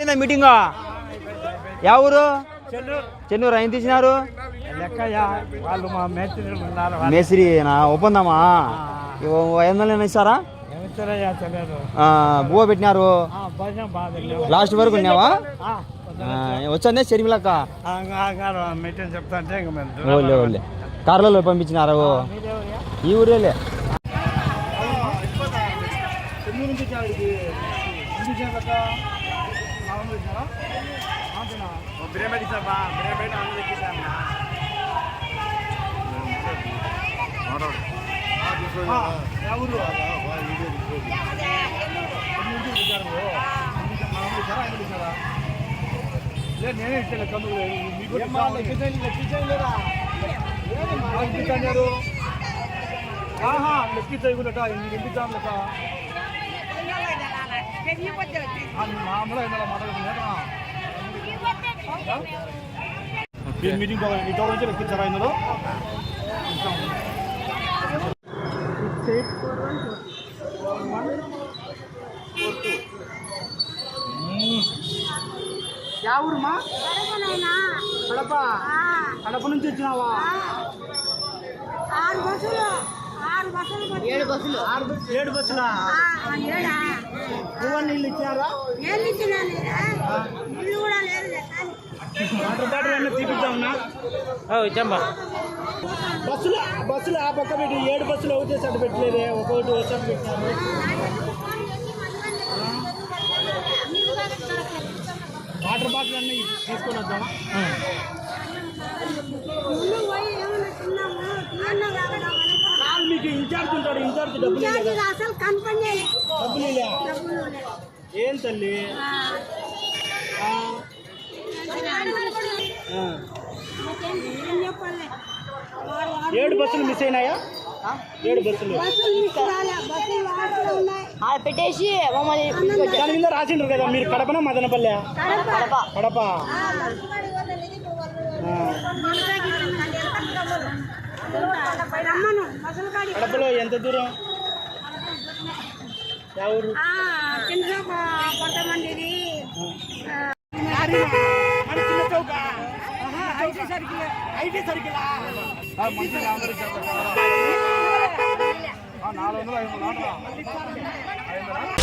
ఏందా meeting yeah ఊరు? చెన్నూరు. ఆయన తీసినారు? లెక్కయ్యా ఒప్పందమ్మా మా ఐదు వందలు ఇస్తారా? బువ్వ పెట్టినారు. లాస్ట్ వరకు ఉన్నావా? వచ్చానే ఆ, చెరిమిలక్క ఓలే ఓలే. కార్లలో పంపించినారు. ఈ ఊరేలే. నేనే ఇచ్చాను కమ్ములు మీకు లెక్కించారు ఆహా లెక్కించకుండా ఎందుకు ఎంపికాం మీటింగ్ టోల్ నుంచి లెక్కించారా ఇందులో యా ఊరుమా కడప కడప నుంచి వచ్చినావా? ఆరు బస్సులు. ఏడు బస్సులు? ఏడు బస్సులా? నీళ్ళు ఇచ్చారా? తీపిద్దామన్నా బస్సులు బస్సులు ఆ పక్క పెట్టి ఏడు బస్సులు ఒకటే సైడ్ పెట్టలేదే ఒక్కొక్కటి ఒక సైడ్ పెట్టినారు వాటర్ బాటిల్ అన్నీ తీసుకొని వద్దామా? ఇన్ఛార్జ్ ఉంటాడు ఇన్ఛార్జ్ డబ్బులు అసలు. ఏం తల్లి? ఏడు బస్సులు మిస్ అయినాయా? ఏడు బస్సులు. పెట్టేసి మమ్మల్ని దాని మీద రాసిండ్రు కదా మీరు కడపన మదనపల్లె? కడప. కడప. చౌక. IT circle. IT circle. నాలుగు వందలు ఐదు వందలు?